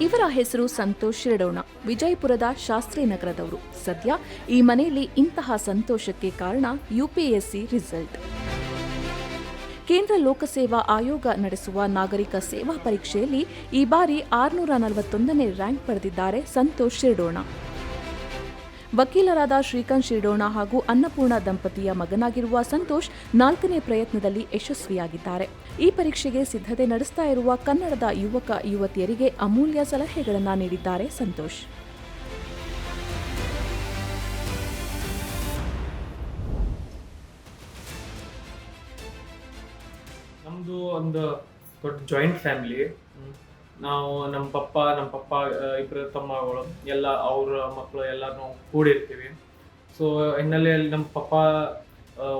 ಇವರ ಹೆಸರು ಸಂತೋಷ್ ಶಿರಡೋಣ ವಿಜಯಪುರದ ಶಾಸ್ತ್ರಿ ನಗರದವರು. ಸದ್ಯ ಈ ಮನೆಯಲ್ಲಿ ಇಂತಹ ಸಂತೋಷಕ್ಕೆ ಕಾರಣ ಯುಪಿಎಸ್ಸಿ ರಿಸಲ್ಟ್. ಕೇಂದ್ರ ಲೋಕಸೇವಾ ಆಯೋಗ ನಡೆಸುವ ನಾಗರಿಕ ಸೇವಾ ಪರೀಕ್ಷೆಯಲ್ಲಿ ಈ ಬಾರಿ ಆರುನೂರ ನಲವತ್ತೊಂದನೇ ರ್ಯಾಂಕ್ ಪಡೆದಿದ್ದಾರೆ ಸಂತೋಷ್ ಶಿರಡೋಣ ವಕೀಲರಾದ ಶ್ರೀಕಾಂತ್ ಶಿರಡೋಣ ಹಾಗೂ ಅನ್ನಪೂರ್ಣ ದಂಪತಿಯ ಮಗನಾಗಿರುವ ಸಂತೋಷ್ ನಾಲ್ಕನೇ ಪ್ರಯತ್ನದಲ್ಲಿ ಯಶಸ್ವಿಯಾಗಿದ್ದಾರೆ. ಈ ಪರೀಕ್ಷೆಗೆ ಸಿದ್ಧತೆ ನಡೆಸ್ತಾ ಇರುವ ಕನ್ನಡದ ಯುವಕ, ಯುವತಿಯರಿಗೆ ಅಮೂಲ್ಯ ಸಲಹೆಗಳನ್ನು ನೀಡಿದ್ದಾರೆ ಸಂತೋಷ್. ಒಂದು ಜಾಯಿಂಟ್ ಫ್ಯಾಮಿಲಿ ನಾವು ನಮ್ಮ ಪಪ್ಪ ನಮ್ಮ ಪಪ್ಪ ಇಬ್ಬರು ತಮ್ಮಗಳು, ಎಲ್ಲ ಅವ್ರ ಮಕ್ಕಳು ಎಲ್ಲ ಕೂಡಿರ್ತೀವಿ. ಸೊ ಹಿನ್ನೆಲೆಯಲ್ಲಿ ನಮ್ಮ ಪಪ್ಪ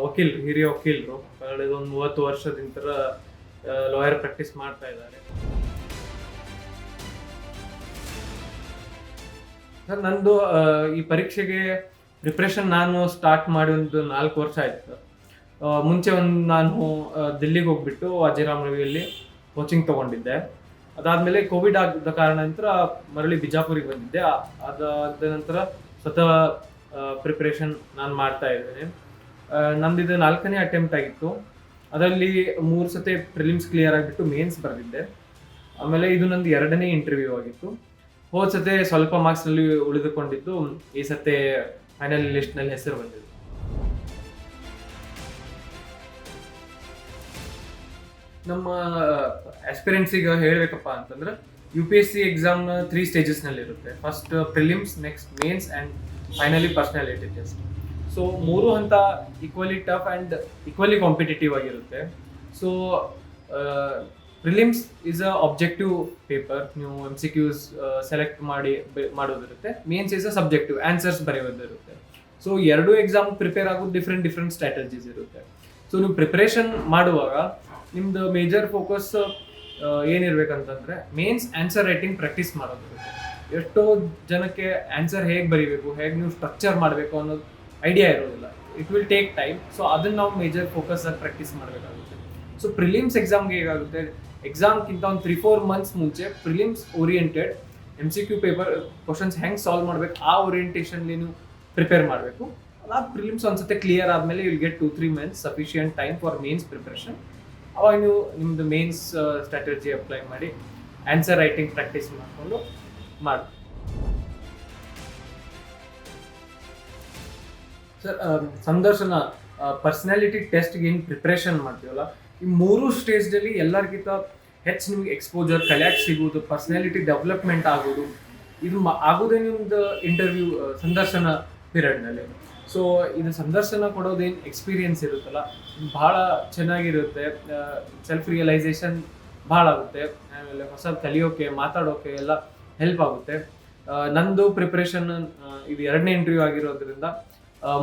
ವಕೀಲ್ ವಕೀಲ್ರು ಹಿರಿಯ ವಕೀಲರು, ಕಳೆದ ಒಂದು ಮೂವತ್ತು ವರ್ಷದಿಂದ ಲಾಯರ್ ಪ್ರಾಕ್ಟೀಸ್ ಮಾಡ್ತಾ ಇದ್ದಾರೆ. ಸರ್, ನಂದು ಈ ಪರೀಕ್ಷೆಗೆ ಪ್ರಿಪ್ರೇಷನ್ ನಾನು ಸ್ಟಾರ್ಟ್ ಮಾಡಿ ಒಂದು ನಾಲ್ಕು ವರ್ಷ ಆಯ್ತು. ಮುಂಚೆ ಒಂದು ನಾನು ದಿಲ್ಲಿಗೆ ಹೋಗ್ಬಿಟ್ಟು ಅಜಯರಾಮ್ ರವಿಯಲ್ಲಿ ಕೋಚಿಂಗ್ ತಗೊಂಡಿದ್ದೆ. ಅದಾದ್ಮೇಲೆ ಕೋವಿಡ್ ಆಗಿದ್ದ ಕಾರಣಾಂತರ ಮರಳಿ ಬಿಜಾಪುರಿಗೆ ಬಂದಿದ್ದೆ. ಅದಾದ ನಂತರ ಸ್ವತಃ ಪ್ರಿಪ್ರೇಷನ್ ನಾನು ಮಾಡ್ತಾ ಇದ್ದೇನೆ. ಆ, ನಂದಿದು ನಾಲ್ಕನೇ ಅಟೆಂಪ್ಟ್ ಆಗಿತ್ತು. ಅದರಲ್ಲಿ ಮೂರು ಸತಿ ಪ್ರಿಲಿಮ್ಸ್ ಕ್ಲಿಯರ್ ಆಗಿಬಿಟ್ಟು ಮೇನ್ಸ್ ಬರೆದಿದ್ದೆ. ಆಮೇಲೆ ಇದು ನಂದು ಎರಡನೇ ಇಂಟರ್ವ್ಯೂ ಆಗಿತ್ತು. ಹೋದ ಸತೆ ಸ್ವಲ್ಪ ಮಾರ್ಕ್ಸ್ನಲ್ಲಿ ಉಳಿದುಕೊಂಡಿದ್ದು ಈ ಸತೆ ಫೈನಲ್ ಲಿಸ್ಟ್ನಲ್ಲಿ ಹೆಸರು ಬಂದಿದೆ. ನಮ್ಮ ಆಸ್ಪಿರೆಂಟ್ಸಿಗೆ ಹೇಳಬೇಕಪ್ಪ ಅಂತಂದ್ರೆ U P S C exam three ಸ್ಟೇಜಸ್ನಲ್ಲಿ ಇರುತ್ತೆ first prelims next mains and finally personality test so ಮೂರು ಹಂತ equally tough and equally competitive ಆಗಿರುತ್ತೆ. So prelims is a objective paper ನೀವು ಎಂ ಸಿ ಕ್ಯೂಸ್ ಸೆಲೆಕ್ಟ್ ಮಾಡಿ ಮಾಡೋದಿರುತ್ತೆ. Mains is a subjective answers ಬರೆಯೋದಿರುತ್ತೆ. So ಎರಡು exam prepare ಆಗೋದು different different strategies ಇರುತ್ತೆ. So ನೀವು preparation ಮಾಡುವಾಗ ನಿಮ್ದು ಮೇಜರ್ ಫೋಕಸ್ ಏನಿರ್ಬೇಕಂತಂದ್ರೆ ಮೇನ್ಸ್ ಆನ್ಸರ್ ರೈಟಿಂಗ್ ಪ್ರಾಕ್ಟೀಸ್ ಮಾಡೋದು. ಎಷ್ಟೋ ಜನಕ್ಕೆ ಆನ್ಸರ್ ಹೇಗೆ ಬರೀಬೇಕು, ಹೇಗೆ ನೀವು ಸ್ಟ್ರಕ್ಚರ್ ಮಾಡಬೇಕು ಅನ್ನೋದು ಐಡಿಯಾ ಇರೋದಿಲ್ಲ. It will take time so ಅದನ್ನ ನಾವು ಮೇಜರ್ ಫೋಕಸ್ ಆಗಿ ಪ್ರಾಕ್ಟೀಸ್ ಮಾಡಬೇಕಾಗುತ್ತೆ. ಸೊ ಪ್ರಿಲಿಮ್ಸ್ ಎಕ್ಸಾಮ್ಗೆ ಹೇಗಾಗುತ್ತೆ? ಎಕ್ಸಾಮ್ಗಿಂತ ಒಂದು ತ್ರೀ ಫೋರ್ ಮಂತ್ಸ್ ಮುಂಚೆ prelims oriented M C Q paper questions ಹೆಂಗೆ ಸಾಲ್ವ್ ಮಾಡ್ಬೇಕು, ಆ ಓರಿಯೆಂಟೇಷನ್ಲಿ ನೀವು ಪ್ರಿಪೇರ್ ಮಾಡಬೇಕು. ಅದಾದ ಪ್ರಿಲಿಮ್ಸ್ ಒಂದ್ಸತಿ ಕ್ಲಿಯರ್ ಆದಮೇಲೆ will get to three months sufficient time for mains preparation ಅವಾಗ ನೀವು ನಿಮ್ಮದು ಮೇನ್ಸ್ ಸ್ಟ್ರಾಟಜಿ ಅಪ್ಲೈ ಮಾಡಿ ಆನ್ಸರ್ ರೈಟಿಂಗ್ ಪ್ರಾಕ್ಟೀಸ್ ಮಾಡಿಕೊಂಡು ಮಾಡಿ. ಸರ್ ಸಂದರ್ಶನ ಪರ್ಸ್ನಾಲಿಟಿ ಟೆಸ್ಟ್ಗೆ ಏನು ಪ್ರಿಪ್ರೇಷನ್ ಮಾಡ್ತೀವಲ್ಲ, ಈ ಮೂರು ಸ್ಟೇಜ್ನಲ್ಲಿ ಎಲ್ಲರಿಗಿಂತ ಹೆಚ್ಚು ನಿಮ್ಗೆ ಎಕ್ಸ್ಪೋಜರ್ ಕಲೆಕ್ಟ್ ಸಿಗೋದು ಪರ್ಸ್ನಾಲಿಟಿ ಡೆವಲಪ್ಮೆಂಟ್ ಆಗೋದು ಇದು ಆಗೋದೇ ನಿಮ್ದು ಇಂಟರ್ವ್ಯೂ ಸಂದರ್ಶನ ಪೀರಿಯಡ್ನಲ್ಲಿ ಸೊ ಇದು ಸಂದರ್ಶನ ಕೊಡೋದೇನು ಎಕ್ಸ್ಪೀರಿಯನ್ಸ್ ಇರುತ್ತಲ್ಲ, ಭಾಳ ಚೆನ್ನಾಗಿರುತ್ತೆ. ಸೆಲ್ಫ್ ರಿಯಲೈಸೇಷನ್ ಭಾಳ ಆಗುತ್ತೆ. ಆಮೇಲೆ ಹೊಸ ಕಲಿಯೋಕೆ, ಮಾತಾಡೋಕೆ ಎಲ್ಲ ಹೆಲ್ಪ್ ಆಗುತ್ತೆ. ನಂದು ಪ್ರಿಪ್ರೇಷನ್ ಇದು ಎರಡನೇ ಇಂಟರ್ವ್ಯೂ ಆಗಿರೋದ್ರಿಂದ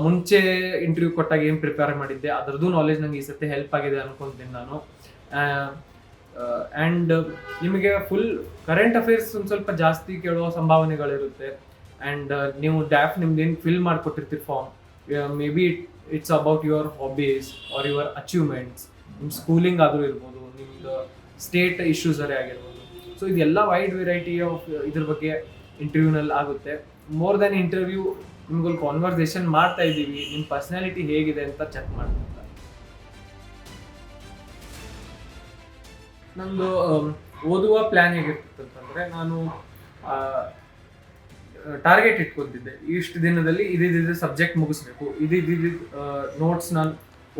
ಮುಂಚೆ ಇಂಟರ್ವ್ಯೂ ಕೊಟ್ಟಾಗ ಏನು ಪ್ರಿಪೇರ್ ಮಾಡಿದ್ದೆ, ಅದರದ್ದು ನಾಲೆಜ್ ನಂಗೆ ಈ ಸತಿ ಹೆಲ್ಪ್ ಆಗಿದೆ ಅನ್ಕೊಂತೀನಿ ನಾನು. ಆ್ಯಂಡ್ ನಿಮಗೆ ಫುಲ್ ಕರೆಂಟ್ ಅಫೇರ್ಸ್ ಒಂದು ಸ್ವಲ್ಪ ಜಾಸ್ತಿ ಕೇಳುವ ಸಂಭಾವನೆಗಳಿರುತ್ತೆ. ಆ್ಯಂಡ್ ನೀವು ಡ್ಯಾಫ್ ನಿಮ್ದು ಏನು fill ಮಾಡಿಕೊಟ್ಟಿರ್ತೀರಿ form may be it's about your hobbies or your achievements ನಿಮ್ಮ ಸ್ಕೂಲಿಂಗ್ ಆದರೂ ಇರ್ಬೋದು ನಿಮ್ದು ಸ್ಟೇಟ್ ಇಶ್ಯೂಸರೇ ಆಗಿರ್ಬೋದು. ಸೊ ಇದೆಲ್ಲ ವೈಡ್ ವೆರೈಟಿ ಆಫ್ ಇದ್ರ ಬಗ್ಗೆ ಇಂಟರ್ವ್ಯೂನಲ್ಲಿ ಆಗುತ್ತೆ. ಮೋರ್ ದೆನ್ ಇಂಟರ್ವ್ಯೂ ನಿಮ್ಗೊಂದು ಕಾನ್ವರ್ಸೇಷನ್ ಮಾಡ್ತಾ ಇದ್ದೀವಿ. ನಿಮ್ಮ ಪರ್ಸ್ನಾಲಿಟಿ ಹೇಗಿದೆ ಅಂತ ಚೆಕ್ ಮಾಡ್ತಾರೆ ನಂದು ಆಮ್, ಓದುವ ಪ್ಲ್ಯಾನ್ ಹೇಗಿರ್ತಿತ್ತು ಅಂತಂದರೆ ನಾನು ಟಾರ್ಗೆಟ್ ಇಟ್ಕೊತಿದ್ದೆ. ಇಷ್ಟು ದಿನದಲ್ಲಿ ಇದಿದ್ದು ಸಬ್ಜೆಕ್ಟ್ ಮುಗಿಸ್ಬೇಕು ಇದಿದ್ದು ನೋಟ್ಸ್ ನಾನು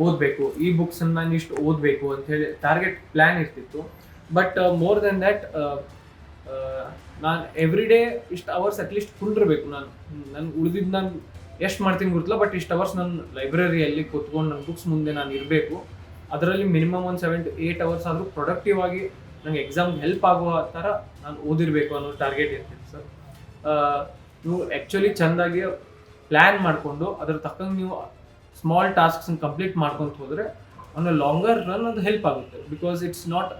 ಓದಬೇಕು, ಈ ಬುಕ್ಸನ್ನು ನಾನು ಇಷ್ಟು ಓದಬೇಕು ಅಂತ ಹೇಳಿ ಟಾರ್ಗೆಟ್ ಪ್ಲ್ಯಾನ್ ಇರ್ತಿತ್ತು. ಬಟ್ ಮೋರ್ ದೆನ್ ದ್ಯಾಟ್ ನಾನು ಎವ್ರಿ ಡೇ ಇಷ್ಟು ಅವರ್ಸ್ ಅಟ್ಲೀಸ್ಟ್ ಕುಂಡಿರ್ಬೇಕು ನಾನು. ನಾನು ಉಳಿದಿದ್ದು ನಾನು ಎಷ್ಟು ಮಾಡ್ತೀನಿ ಗೊತ್ತಿಲ್ಲ ಬಟ್ ಇಷ್ಟು ಅವರ್ಸ್ ನಾನು ಲೈಬ್ರರಿಯಲ್ಲಿ ಕೂತ್ಕೊಂಡು ನನ್ನ ಬುಕ್ಸ್ ಮುಂದೆ ನಾನು ಇರಬೇಕು. ಅದರಲ್ಲಿ ಮಿನಿಮಮ್ ಒಂದು ಸೆವೆನ್ ಟು ಏಯ್ಟ್ ಅವರ್ಸ್ ಆದರೂ ಪ್ರೊಡಕ್ಟಿವ್ ಆಗಿ ನಂಗೆ ಎಕ್ಸಾಮ್ ಹೆಲ್ಪ್ ಆಗುವ ಥರ ನಾನು ಓದಿರಬೇಕು ಅನ್ನೋ ಟಾರ್ಗೆಟ್ ಸರ್ ನೀವು ಆ್ಯಕ್ಚುಲಿ ಚೆಂದಾಗಿ ಪ್ಲ್ಯಾನ್ ಮಾಡಿಕೊಂಡು ಅದ್ರ ತಕ್ಕಂಗೆ ನೀವು ಸ್ಮಾಲ್ ಟಾಸ್ಕ್ಸನ್ನ ಕಂಪ್ಲೀಟ್ ಮಾಡ್ಕೊಂತ ಹೋದರೆ ಆನ್ ಅ ಲಾಂಗರ್ ರನ್ ಅದು ಹೆಲ್ಪ್ ಆಗುತ್ತೆ. Because it's not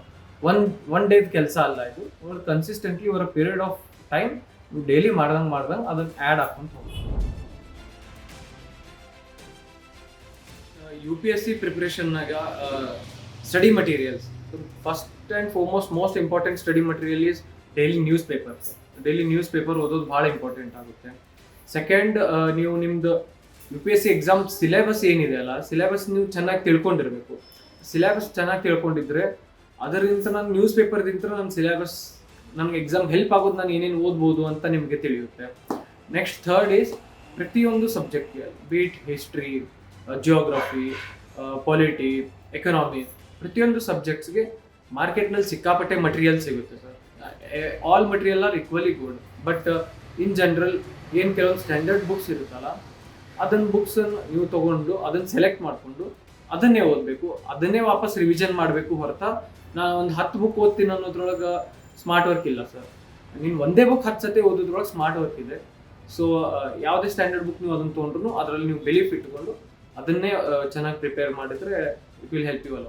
one one ಡೇದ ಕೆಲಸ ಅಲ್ಲ ಇದು. ಅವ್ರು ಕನ್ಸಿಸ್ಟೆಂಟ್ಲಿ ಅವರ ಪೀರಿಯಡ್ ಆಫ್ ಟೈಮ್ ನೀವು ಡೈಲಿ ಮಾಡ್ದಂಗೆ ಮಾಡ್ದಂಗೆ ಅದನ್ನು ಆ್ಯಡ್ ಹಾಕೊಂತ ಹೋಗಿ U P S C ಪ್ರಿಪ್ರೇಷನ್ನಾಗ study materials first and foremost most important study material is daily newspapers daily newspaper ಓದೋದು ಭಾಳ ಇಂಪಾರ್ಟೆಂಟ್ ಆಗುತ್ತೆ. ಸೆಕೆಂಡ್ ನೀವು ನಿಮ್ದು U P S C exam syllabus ಏನಿದೆ ಅಲ್ಲ ಸಿಲೆಬಸ್ ನೀವು ಚೆನ್ನಾಗಿ ತಿಳ್ಕೊಂಡಿರಬೇಕು. ಸಿಲೆಬಸ್ ಚೆನ್ನಾಗಿ ತಿಳ್ಕೊಂಡಿದ್ರೆ ಅದರಿಂದ ನಾನು ನ್ಯೂಸ್ ಪೇಪರ್ದಿಂದ ನನ್ನ ಸಿಲೆಬಸ್ ನನಗೆ ಎಕ್ಸಾಮ್ ಹೆಲ್ಪ್ ಆಗೋದು ನಾನು ಏನೇನು ಓದ್ಬೋದು ಅಂತ ನಿಮಗೆ ತಿಳಿಯುತ್ತೆ. ನೆಕ್ಸ್ಟ್ ಥರ್ಡ್ ಈಸ್ ಪ್ರತಿಯೊಂದು ಸಬ್ಜೆಕ್ಟ್ಗೆ be it history geography polity economy ಪ್ರತಿಯೊಂದು ಸಬ್ಜೆಕ್ಟ್ಸ್ಗೆ ಮಾರ್ಕೆಟ್ನಲ್ಲಿ ಸಿಕ್ಕಾಪಟ್ಟೆ ಮಟೀರಿಯಲ್ ಸಿಗುತ್ತೆ sir all material are equally good but in general ಏನು ಕೆಲವೊಂದು ಸ್ಟ್ಯಾಂಡರ್ಡ್ ಬುಕ್ಸ್ ಇರುತ್ತಲ್ಲ ಅದನ್ನ ಬುಕ್ಸನ್ನು ನೀವು ತಗೊಂಡು ಅದನ್ನ ಸೆಲೆಕ್ಟ್ ಮಾಡಿಕೊಂಡು, ಅದನ್ನೇ ಓದಬೇಕು. ಅದನ್ನೇ ವಾಪಸ್ ರಿವಿಷನ್ ಮಾಡಬೇಕು ಹೊರತ ನಾನು ಒಂದು ಹತ್ತು ಬುಕ್ ಓದ್ತೀನಿ ಅನ್ನೋದ್ರೊಳಗೆ ಸ್ಮಾರ್ಟ್ ವರ್ಕ್ ಇಲ್ಲ ಸರ್ ನೀನು ಒಂದೇ ಬುಕ್ ಹತ್ತು ಸತಿ ಓದೋದ್ರೊಳಗೆ ಸ್ಮಾರ್ಟ್ ವರ್ಕ್ ಇದೆ. ಸೊ ಯಾವುದೇ ಸ್ಟ್ಯಾಂಡರ್ಡ್ ಬುಕ್ ನೀವು ಅದನ್ನು ತೊಗೊಂಡ್ರು ಅದರಲ್ಲಿ ನೀವು ಬಿಲೀಫ್ ಇಟ್ಕೊಂಡು ಅದನ್ನೇ ಚೆನ್ನಾಗಿ ಪ್ರಿಪೇರ್ ಮಾಡಿದರೆ ಇಟ್ ವಿಲ್ ಹೆಲ್ಪ್ ಯು ಅಲ್ಲ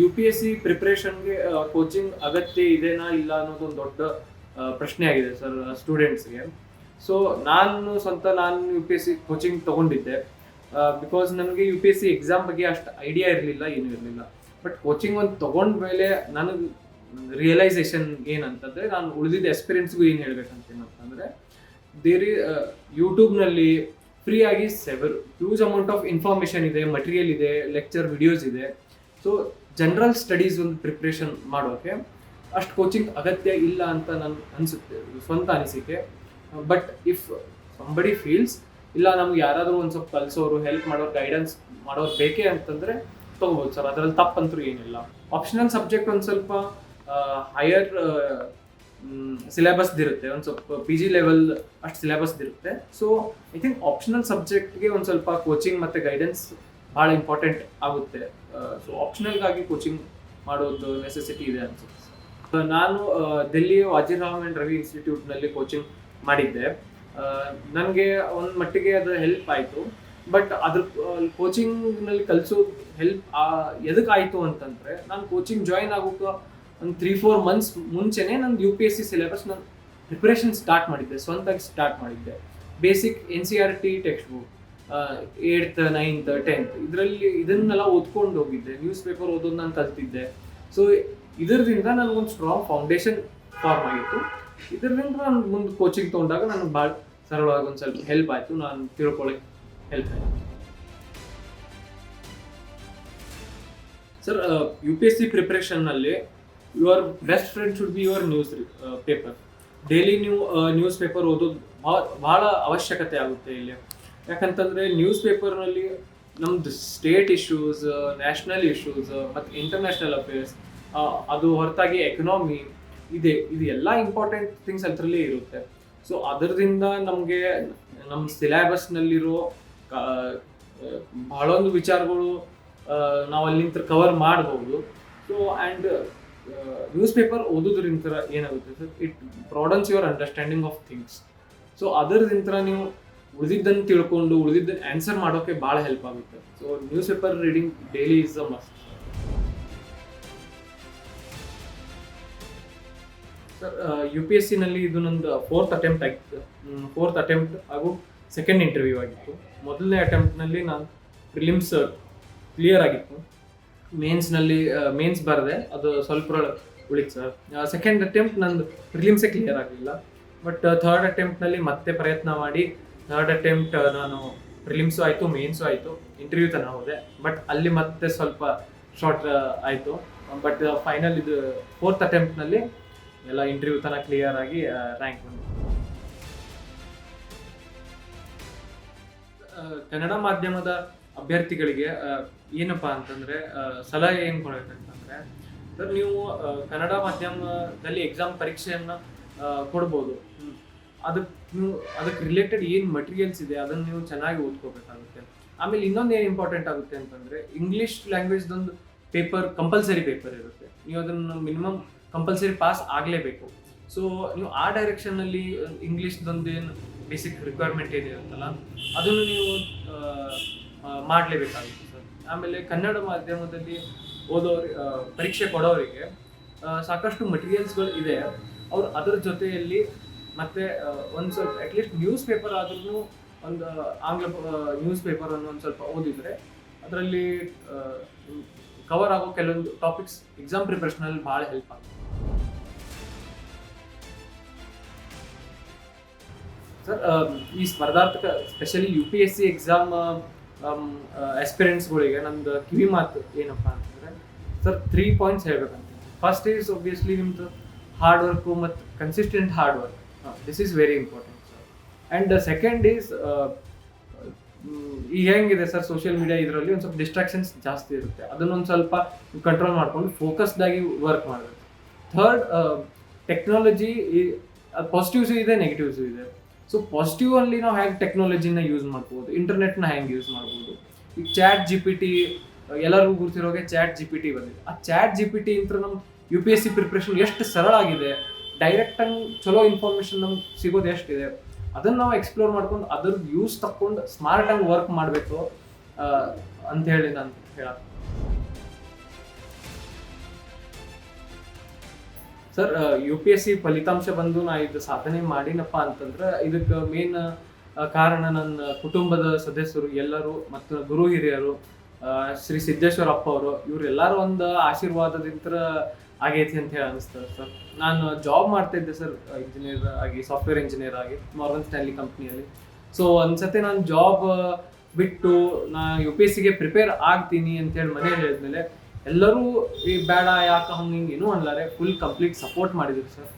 ಯು ಪಿ ಎಸ್ ಸಿ ಪ್ರಿಪ್ರೇಷನ್ಗೆ ಕೋಚಿಂಗ್ ಅಗತ್ಯ ಇದೆನಾ ಇಲ್ಲ ಅನ್ನೋದು ಒಂದು ದೊಡ್ಡ ಪ್ರಶ್ನೆ ಆಗಿದೆ ಸರ್ ಸ್ಟೂಡೆಂಟ್ಸ್ಗೆ ಸೊ ನಾನು ಸ್ವಂತ ನಾನು U P S C coaching ತಗೊಂಡಿದ್ದೆ. ಬಿಕಾಸ್ ನನಗೆ U P S C exam ಬಗ್ಗೆ ಅಷ್ಟು ಐಡಿಯಾ ಇರಲಿಲ್ಲ, ಏನೂ ಇರಲಿಲ್ಲ. ಬಟ್ ಕೋಚಿಂಗ್ ಒಂದು ತಗೊಂಡ ಮೇಲೆ ನನಗೆ ರಿಯಲೈಸೇಷನ್ ಏನಂತಂದರೆ, ನಾನು ಉಳಿದಿದ್ದ ಎಕ್ಸ್ಪೀರಿಯನ್ಸ್ಗೂ ಏನು ಹೇಳ್ಬೇಕಂತ ಏನಂತಂದರೆ ದೇರಿ ಯೂಟ್ಯೂಬ್ನಲ್ಲಿ ಫ್ರೀ ಆಗಿ several huge amount of information ಇದೆ ಮಟೀರಿಯಲ್ ಇದೆ ಲೆಕ್ಚರ್ ವಿಡಿಯೋಸ್ ಇದೆ. ಸೊ ಜನರಲ್ ಸ್ಟಡೀಸ್ ಒಂದು ಪ್ರಿಪ್ರೇಷನ್ ಮಾಡೋಕೆ ಅಷ್ಟು ಕೋಚಿಂಗ್ ಅಗತ್ಯ ಇಲ್ಲ ಅಂತ ನಾನು ಅನಿಸುತ್ತೆ ಸ್ವಂತ ಅನಿಸಿಕೆ. ಬಟ್ ಇಫ್ ಸಂಬಡಿ ಫೀಲ್ಸ್ ಇಲ್ಲ ನಮ್ಗೆ ಯಾರಾದರೂ ಒಂದು ಸ್ವಲ್ಪ ಕಲಿಸೋರು ಹೆಲ್ಪ್ ಮಾಡೋರು ಗೈಡೆನ್ಸ್ ಮಾಡೋರು ಬೇಕೇ ಅಂತಂದರೆ ತೊಗೋಬೋದು ಸರ್, ಅದರಲ್ಲಿ ತಪ್ಪಂತೂ ಏನಿಲ್ಲ. ಆಪ್ಷನಲ್ ಸಬ್ಜೆಕ್ಟ್ ಒಂದು ಸ್ವಲ್ಪ ಹೈಯರ್ ಸಿಲೆಬಸ್ದಿರುತ್ತೆ ಒಂದು ಸ್ವಲ್ಪ ಪಿ ಜಿ ಲೆವೆಲ್ ಅಷ್ಟು ಸಿಲೆಬಸ್ದು ಇರುತ್ತೆ ಸೊ ಐ ಥಿಂಕ್ ಆಪ್ಷನಲ್ ಸಬ್ಜೆಕ್ಟ್ಗೆ ಒಂದು ಸ್ವಲ್ಪ ಕೋಚಿಂಗ್ ಮತ್ತು ಗೈಡೆನ್ಸ್ ಭಾಳ ಇಂಪಾರ್ಟೆಂಟ್ ಆಗುತ್ತೆ. ಸೊ ಆಪ್ಷನಲ್ಗಾಗಿ ಕೋಚಿಂಗ್ ಮಾಡೋದು ನೆಸೆಸಿಟಿ ಇದೆ ಅನ್ಸುತ್ತೆ. ನಾನು ನಾನು ವಾಜಿರ್ ರಾಮ್ ಆ್ಯಂಡ್ ರವಿ ಇನ್ಸ್ಟಿಟ್ಯೂಟ್ನಲ್ಲಿ ಕೋಚಿಂಗ್ ಮಾಡಿದ್ದೆ. ನನಗೆ ಒಂದು ಮಟ್ಟಿಗೆ ಅದು ಹೆಲ್ಪ್ ಆಯಿತು. ಬಟ್ ಅದ್ರ ಕೋಚಿಂಗ್ನಲ್ಲಿ ಕಲಿಸೋ ಹೆಲ್ಪ್ ಎದಕ್ಕೆ ಆಯಿತು ಅಂತಂದರೆ, ನಾನು ಕೋಚಿಂಗ್ ಜಾಯಿನ್ ಆಗೋಕೆ ಒಂದು ತ್ರೀ ಫೋರ್ ಮಂತ್ಸ್ ಮುಂಚೆನೇ ನಾನು U P S C syllabus ನಾನು ಪ್ರಿಪ್ರೇಷನ್ ಸ್ಟಾರ್ಟ್ ಮಾಡಿದ್ದೆ. ಸ್ವಂತಾಗಿ ಸ್ಟಾರ್ಟ್ ಮಾಡಿದ್ದೆ. Basic N C R T text book eighth ninth tenth ಇದರಲ್ಲಿ ಇದನ್ನೆಲ್ಲ ಓದ್ಕೊಂಡು ಹೋಗಿದ್ದೆ. ನ್ಯೂಸ್ ಪೇಪರ್ ಓದೋದು ನಾನು ಕಲ್ತಿದ್ದೆ. ಸೊ ಇದರಿಂದ ನನಗೊಂದು ಸ್ಟ್ರಾಂಗ್ ಫೌಂಡೇಶನ್ ಫಾರ್ಮ್ ಆಗಿತ್ತು. ಇದರಿಂದ ನಾನು ಮುಂದೆ ಕೋಚಿಂಗ್ ತೊಗೊಂಡಾಗ ನನಗೆ ಭಾಳ ಸರಳವಾಗಿ ಒಂದು ಸ್ವಲ್ಪ ಹೆಲ್ಪ್ ಆಯಿತು. ನಾನು ತಿಳ್ಕೊಳಕ್ಕೆ ಹೆಲ್ಪ್ ಆಯಿತು. Sir U P S C ಪ್ರಿಪ್ರೇಷನ್ನಲ್ಲಿ your best friend should be your newspaper daily ನೀವು ನ್ಯೂಸ್ ಪೇಪರ್ ಓದೋದು ಭಾಳ ಅವಶ್ಯಕತೆ ಆಗುತ್ತೆ ಇಲ್ಲಿ. ಯಾಕಂತಂದರೆ ನ್ಯೂಸ್ ಪೇಪರ್ನಲ್ಲಿ ನಮ್ದು ಸ್ಟೇಟ್ ಇಶ್ಯೂಸ್ ನ್ಯಾಷನಲ್ ಇಶ್ಯೂಸ್ ಮತ್ತು ಇಂಟರ್ನ್ಯಾಷನಲ್ ಅಫೇರ್ಸ್ ಅದು ಹೊರತಾಗಿ ಎಕನಾಮಿ ಇದೆ, ಇದು ಎಲ್ಲ ಇಂಪಾರ್ಟೆಂಟ್ ಥಿಂಗ್ಸ್ ಅದರಲ್ಲೇ ಇರುತ್ತೆ. ಸೊ ಅದರಿಂದ ನಮಗೆ ನಮ್ಮ ಸಿಲೆಬಸ್ನಲ್ಲಿರೋ ಬಹಳೊಂದು ವಿಚಾರಗಳು ನಾವು ಅಲ್ಲಿಂದ ಕವರ್ ಮಾಡಬಹುದು ಸೊ ಆ್ಯಂಡ್ ನ್ಯೂಸ್ ಪೇಪರ್ ಓದೋದ್ರಿಂದ ಏನಾಗುತ್ತೆ sir it broadens your understanding of things so ಅದರದಿಂದ ನೀವು ಉಳಿದಿದ್ದನ್ನು ತಿಳ್ಕೊಂಡು ಉಳಿದಿದ್ದನ್ನು ಆನ್ಸರ್ ಮಾಡೋಕೆ ಭಾಳ ಹೆಲ್ಪ್ ಆಗುತ್ತೆ. So newspaper reading daily is a must sir U P S ಸಿನಲ್ಲಿ ಇದು ನಂದು ಫೋರ್ತ್ ಅಟೆಂಪ್ಟ್ ಆಗಿತ್ತು. ಫೋರ್ತ್ ಅಟೆಂಪ್ಟ್ ಹಾಗೂ ಸೆಕೆಂಡ್ ಇಂಟರ್ವ್ಯೂ ಆಗಿತ್ತು. ಮೊದಲನೇ ಅಟೆಂಪ್ಟ್ನಲ್ಲಿ ನಾನು ಪ್ರಿಲಿಮ್ಸ್ ಕ್ಲಿಯರ್ ಆಗಿತ್ತು. ಮೇನ್ಸ್ನಲ್ಲಿ ಮೇನ್ಸ್ ಬರದೆ. ಅದು ಸ್ವಲ್ಪ ಉಳಿತು ಸರ್ ಸೆಕೆಂಡ್ ಅಟೆಂಪ್ಟ್ ನಂದು ಪ್ರಿಲಿಮ್ಸೇ ಕ್ಲಿಯರ್ ಆಗಲಿಲ್ಲ. ಬಟ್ ಥರ್ಡ್ ಅಟೆಂಪ್ಟ್ನಲ್ಲಿ ಮತ್ತೆ ಪ್ರಯತ್ನ ಮಾಡಿ ಥರ್ಡ್ ಅಟೆಂಪ್ಟ್ ನಾನು ಪ್ರಿಲಿಮ್ಸು ಆಯಿತು ಮೇನ್ಸು ಆಯಿತು. ಇಂಟರ್ವ್ಯೂ ತನಕ ಹೋದೆ. ಬಟ್ ಅಲ್ಲಿ ಮತ್ತೆ ಸ್ವಲ್ಪ ಶಾರ್ಟ್ ಆಯಿತು. ಬಟ್ ಫೈನಲ್ ಇದು ಫೋರ್ತ್ ಅಟೆಂಪ್ಟ್ನಲ್ಲಿ ಎಲ್ಲ ಇಂಟರ್ವ್ಯೂ ತನಕ ಕ್ಲಿಯರ್ ಆಗಿ ರ್ಯಾಂಕ್ ಬಂದಿದೆ ಕನ್ನಡ ಮಾಧ್ಯಮದ ಅಭ್ಯರ್ಥಿಗಳಿಗೆ ಏನಪ್ಪ ಅಂತಂದರೆ ಸಲಹೆ ಏನು ಕೊಡಬೇಕಂತಂದರೆ ಸರ್, ನೀವು ಕನ್ನಡ ಮಾಧ್ಯಮದಲ್ಲಿ ಎಕ್ಸಾಮ್ ಪರೀಕ್ಷೆಯನ್ನು ಕೊಡ್ಬೋದು. ಅದಕ್ಕೆ ನೀವು ಅದಕ್ಕೆ ರಿಲೇಟೆಡ್ ಏನು ಮಟೀರಿಯಲ್ಸ್ ಇದೆ, ಅದನ್ನು ನೀವು ಚೆನ್ನಾಗಿ ಓದ್ಕೋಬೇಕಾಗುತ್ತೆ. ಆಮೇಲೆ ಇನ್ನೊಂದು ಏನು ಇಂಪಾರ್ಟೆಂಟ್ ಆಗುತ್ತೆ ಅಂತಂದರೆ ಇಂಗ್ಲೀಷ್ ಲ್ಯಾಂಗ್ವೇಜ್ದೊಂದು ಪೇಪರ್ ಕಂಪಲ್ಸರಿ ಪೇಪರ್ ಇರುತ್ತೆ. ನೀವು ಅದನ್ನು ಮಿನಿಮಮ್ ಕಂಪಲ್ಸರಿ ಪಾಸ್ ಆಗಲೇಬೇಕು. ಸೊ ನೀವು ಆ ಡೈರೆಕ್ಷನ್ನಲ್ಲಿ ಇಂಗ್ಲೀಷ್ದೊಂದು ಏನು ಬೇಸಿಕ್ ರಿಕ್ವೈರ್ಮೆಂಟ್ ಏನಿರುತ್ತಲ್ಲ ಅದನ್ನು ನೀವು ಮಾಡಲೇಬೇಕಾಗುತ್ತೆ ಸರ್. ಆಮೇಲೆ ಕನ್ನಡ ಮಾಧ್ಯಮದಲ್ಲಿ ಓದೋರಿ ಪರೀಕ್ಷೆ ಕೊಡೋರಿಗೆ ಸಾಕಷ್ಟು ಮಟೀರಿಯಲ್ಸ್ಗಳು ಇದೆ. ಅವ್ರು ಅದರ ಜೊತೆಯಲ್ಲಿ ಮತ್ತೆ ಒಂದು ಸ್ವಲ್ಪ ಅಟ್ಲೀಸ್ಟ್ ನ್ಯೂಸ್ ಪೇಪರ್ ಆದ್ರೂ ಒಂದು ಆಂಗ್ಲ ನ್ಯೂಸ್ ಪೇಪರನ್ನು ಒಂದು ಸ್ವಲ್ಪ ಓದಿದರೆ ಅದರಲ್ಲಿ ಕವರ್ ಆಗೋ ಕೆಲವೊಂದು ಟಾಪಿಕ್ಸ್ ಎಕ್ಸಾಮ್ ಪ್ರಿಪ್ರೇಷನಲ್ಲಿ ಭಾಳ ಹೆಲ್ಪ್ ಆಗುತ್ತೆ. ಸರ್ ಈ ಸ್ಪರ್ಧಾತ್ಮಕ specially U P S C exam ಎಸ್ಪಿರೆಂಟ್ಸ್ಗಳಿಗೆ ನಮ್ದು ಕಿವಿ ಮಾತು ಏನಪ್ಪ ಅಂತಂದರೆ ಸರ್ ತ್ರೀ ಪಾಯಿಂಟ್ಸ್ ಹೇಳ್ಬೇಕಂತ. ಫಸ್ಟ್ ಈಸ್ ಒಬ್ವಿಯಸ್ಲಿ ನಿಮ್ದು ಹಾರ್ಡ್ ವರ್ಕು ಮತ್ತು consistent hard work this is very important and second is ಈಗ ಹೆಂಗಿದೆ ಸರ್ ಸೋಷಿಯಲ್ ಮೀಡಿಯಾ ಇದರಲ್ಲಿ ಒಂದು ಸ್ವಲ್ಪ ಡಿಸ್ಟ್ರಾಕ್ಷನ್ಸ್ ಜಾಸ್ತಿ ಇರುತ್ತೆ. ಅದನ್ನೊಂದು ಸ್ವಲ್ಪ ಕಂಟ್ರೋಲ್ ಮಾಡಿಕೊಂಡು ಫೋಕಸ್ಡಾಗಿ ವರ್ಕ್ ಮಾಡಬೇಕು. ಥರ್ಡ್ ಟೆಕ್ನಾಲಜಿ ಪಾಸಿಟಿವ್ಸು ಇದೆ ನೆಗೆಟಿವ್ಸು ಇದೆ. ಸೊ ಪಾಸಿಟಿವ್ ಅಲ್ಲಿ ನಾವು ಹ್ಯಾಂಗೆ ಟೆಕ್ನಾಲಜಿನ ಯೂಸ್ ಮಾಡ್ಬೋದು. ಇಂಟರ್ನೆಟ್ನ ಹೆಂಗೆ ಯೂಸ್ ಮಾಡ್ಬೋದು. ಈಗ ಚಾಟ್ ಜಿ ಪಿ ಟಿ ಎಲ್ಲರಿಗೂ ಗುರುತಿರೋಗೆ ಚಾಟ್ ಜಿ ಪಿ ಟಿ ಬಂದಿದೆ. ಆ ಚಾಟ್ ಜಿ ಪಿ ಟಿ ಅಂತ ನಮ್ಮ U P S C preparation ಎಷ್ಟು ಸರಳ ಆಗಿದೆ ಡೈರೆಕ್ಟಾಗಿ ಚಲೋ ಇನ್ಫಾರ್ಮೇಷನ್ ನಮ್ಗೆ ಸಿಗೋದು ಎಷ್ಟಿದೆ, ಅದನ್ನು ನಾವು ಎಕ್ಸ್ಪ್ಲೋರ್ ಮಾಡ್ಕೊಂಡು ಅದ್ರದ್ದು ಯೂಸ್ ತಕ್ಕೊಂಡು ಸ್ಮಾರ್ಟಾಗಿ ವರ್ಕ್ ಮಾಡಬೇಕು ಅಂತ ಹೇಳಿ ನಾನು ಹೇಳ sir U P S C ಫಲಿತಾಂಶ ಬಂದು ನಾ ಇದು ಸಾಧನೆ ಮಾಡಿನಪ್ಪ ಅಂತಂದ್ರೆ, ಇದಕ್ಕೆ ಮೇನ್ ಕಾರಣ ನನ್ನ ಕುಟುಂಬದ ಸದಸ್ಯರು ಎಲ್ಲರೂ ಮತ್ತು ಗುರು ಹಿರಿಯರು ಶ್ರೀ ಸಿದ್ದೇಶ್ವರ ಅಪ್ಪ ಅವರು, ಇವರೆಲ್ಲರೂ ಒಂದು ಆಶೀರ್ವಾದದಿಂದ ಆಗೈತಿ ಅಂತ ಹೇಳಿ ಅನಿಸ್ತದೆ ಸರ್. ನಾನು ಜಾಬ್ ಮಾಡ್ತಾ ಇದ್ದೆ ಸರ್ ಇಂಜಿನಿಯರ್ ಆಗಿ ಸಾಫ್ಟ್ವೇರ್ ಇಂಜಿನಿಯರ್ ಆಗಿ ಮಾರ್ಗನ್ ಸ್ಟ್ಯಾನ್ಲಿ ಕಂಪ್ನಿಯಲ್ಲಿ ಸೊ ಒಂದ್ಸತಿ ನಾನು ಜಾಬ್ ಬಿಟ್ಟು ನಾ ಯು ಪಿ ಎಸ್ ಸಿಗೆ ಪ್ರಿಪೇರ್ ಆಗ್ತೀನಿ ಅಂತೇಳಿ ಮನೇಲಿ ಹೇಳಿದ್ಮೇಲೆ, ಎಲ್ಲರೂ ಈ ಬೇಡ, ಯಾಕೆ ಹಂಗೆ ಹಿಂಗೆ ಏನೂ ಅನ್ಲಾರೆ ಫುಲ್ ಕಂಪ್ಲೀಟ್ ಸಪೋರ್ಟ್ ಮಾಡಿದ್ರು ಸರ್.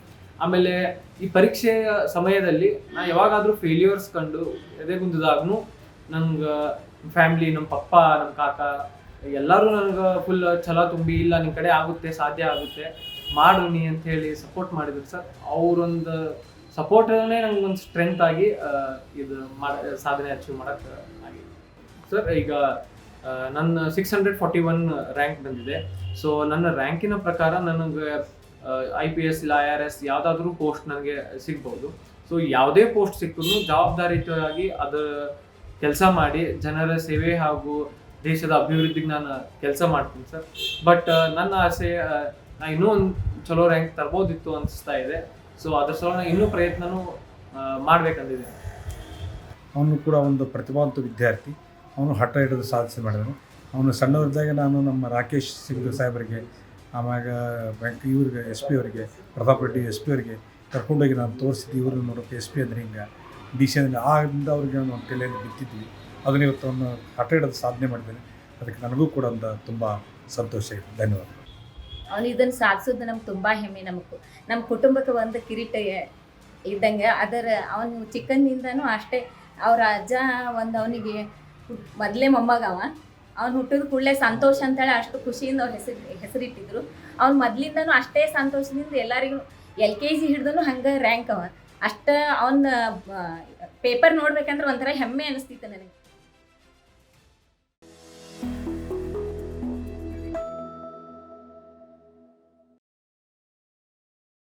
ಆಮೇಲೆ ಈ ಪರೀಕ್ಷೆಯ ಸಮಯದಲ್ಲಿ ನಾ ಯಾವಾಗಾದರೂ ಫೇಲ್ಯೂರ್ಸ್ ಕಂಡು ಎದೆಗುಂದಿದಾಗ್ನು ನಂಗೆ ಫ್ಯಾಮ್ಲಿ ನಮ್ಮ ಪಪ್ಪ ನಮ್ಮ ಕಾಕ ಎಲ್ಲರೂ ನನಗೆ ಫುಲ್ ಛಲ ತುಂಬಿ, ಇಲ್ಲ ನಿಮ್ಮ ಕಡೆ ಆಗುತ್ತೆ, ಸಾಧ್ಯ ಆಗುತ್ತೆ, ಮಾಡು ನೀ ಅಂತ ಹೇಳಿ ಸಪೋರ್ಟ್ ಮಾಡಿದ್ರು ಸರ್. ಅವರೊಂದು ಸಪೋರ್ಟೇ ನಂಗೆ ಒಂದು ಸ್ಟ್ರೆಂತ್ ಆಗಿ ಇದು ಮಾಡ, ಸಾಧನೆ ಅಚೀವ್ ಮಾಡೋಕ್ಕೆ ಆಗಿದೆ. ಸರ್, ಈಗ ನನ್ನ six hundred forty one rank ಬಂದಿದೆ. ಸೊ ನನ್ನ ರ್ಯಾಂಕಿನ ಪ್ರಕಾರ ನನಗೆ ಐ ಪಿ ಎಸ್ ಇಲ್ಲ ಐ ಆರ್ ಎಸ್ ಯಾವುದಾದ್ರೂ ಪೋಸ್ಟ್ ನನಗೆ ಸಿಗ್ಬೋದು. ಸೊ ಯಾವುದೇ ಪೋಸ್ಟ್ ಸಿಕ್ಕೂ ಜವಾಬ್ದಾರಿಯುತವಾಗಿ ಅದು ಕೆಲಸ ಮಾಡಿ, ಜನರ ಸೇವೆ ಹಾಗೂ ದೇಶದ ಅಭಿವೃದ್ಧಿಗೆ ನಾನು ಕೆಲಸ ಮಾಡ್ತೀನಿ ಸರ್. ಬಟ್ ನನ್ನ ಆಸೆ ನಾ ಇನ್ನೂ ಒಂದು ಚಲೋ ರ್ಯಾಂಕ್ ತರ್ಬೋದಿತ್ತು ಅನಿಸ್ತಾ ಇದೆ. ಸೊ ಅದ್ರ ಸಲುವಾಗಿ ನಾನು ಇನ್ನೂ ಪ್ರಯತ್ನನೂ ಮಾಡಬೇಕಂದಿದ್ದೀನಿ. ಅವನು ಕೂಡ ಒಂದು ಪ್ರತಿಭಾವಂತ ವಿದ್ಯಾರ್ಥಿ. ಅವನು ಹಠ ಹಿಡಿದು ಸಾಧಿಸಿ ಮಾಡಿದನು. ಅವನು ಸಣ್ಣವರಿದ್ದಾಗ ನಾನು ನಮ್ಮ ರಾಕೇಶ್ ಸಿಂಗ್ ಸಾಹೇಬರಿಗೆ, ಆಮ್ಯಾಗ ಬ್ಯಾಂಕ್ ಇವ್ರಿಗೆ ಎಸ್ ಪಿ ಅವರಿಗೆ, ಪ್ರತಾಪ್ ರೆಡ್ಡಿ ಎಸ್ ಪಿ ಅವರಿಗೆ ಕರ್ಕೊಂಡೋಗಿ ನಾನು ತೋರಿಸಿದ್ದು ಇವ್ರನ್ನ ನೋಡೋಕೆ ಎಸ್ ಪಿ ಅಂದ್ರೆ ಹಿಂಗೆ? ಡಿ ಸಿ ಅಂದರೆ ಆಗಿಂದ ಅವ್ರಿಗೆ ನಮ್ಮ ಕೆಲೆಯಲ್ಲಿ ಬಿತ್ತಿದ್ವಿ. ಅದನ್ನ ಇವತ್ತು ಒಂದು ಹಠ ಹಿಡಿದು ಸಾಧನೆ ಮಾಡಿದ್ದೇನೆ. ಅದಕ್ಕೆ ನನಗೂ ಕೂಡ ಒಂದು ತುಂಬ ಸಂತೋಷ ಇದೆ. ಧನ್ಯವಾದ ಅವನು ಇದನ್ನು ಸಾಧಿಸೋದು ನಮ್ಗೆ ತುಂಬ ಹೆಮ್ಮೆ ನಮಗೆ. ನಮ್ಮ ಕುಟುಂಬಕ್ಕೆ ಒಂದು ಕಿರೀಟ ಇದ್ದಂಗೆ ಅದರ ಅವನು ಚಿಕ್ಕಂದಿಂದನೂ ಅಷ್ಟೇ. ಅವ್ರ ಅಜ್ಜ ಒಂದು ಅವನಿಗೆ ಮೊದಲೇ ಮೊಮ್ಮಗವ. ಅವ್ನು ಹುಟ್ಟಿದ ಕೂಡಲೇ ಸಂತೋಷ ಅಂತೇಳಿ ಅಷ್ಟು ಖುಷಿಯಿಂದ ಅವ್ರು ಹೆಸರು, ಹೆಸರಿಟ್ಟಿದ್ರು. ಅವ್ನ ಮೊದಲಿಂದನೂ ಅಷ್ಟೇ ಸಂತೋಷದಿಂದ ಎಲ್ಲರಿಗೂ ಎಲ್ ಕೆ ಜಿ ಹಿಡ್ದು ಹಂಗೆ ರ್ಯಾಂಕ್ ಅವ. ಅಷ್ಟ ಅವನ ಪೇಪರ್ ನೋಡ್ಬೇಕಂದ್ರೆ ಒಂಥರ ಹೆಮ್ಮೆ ಅನಿಸ್ತಿತ್ತು ನನಗೆ.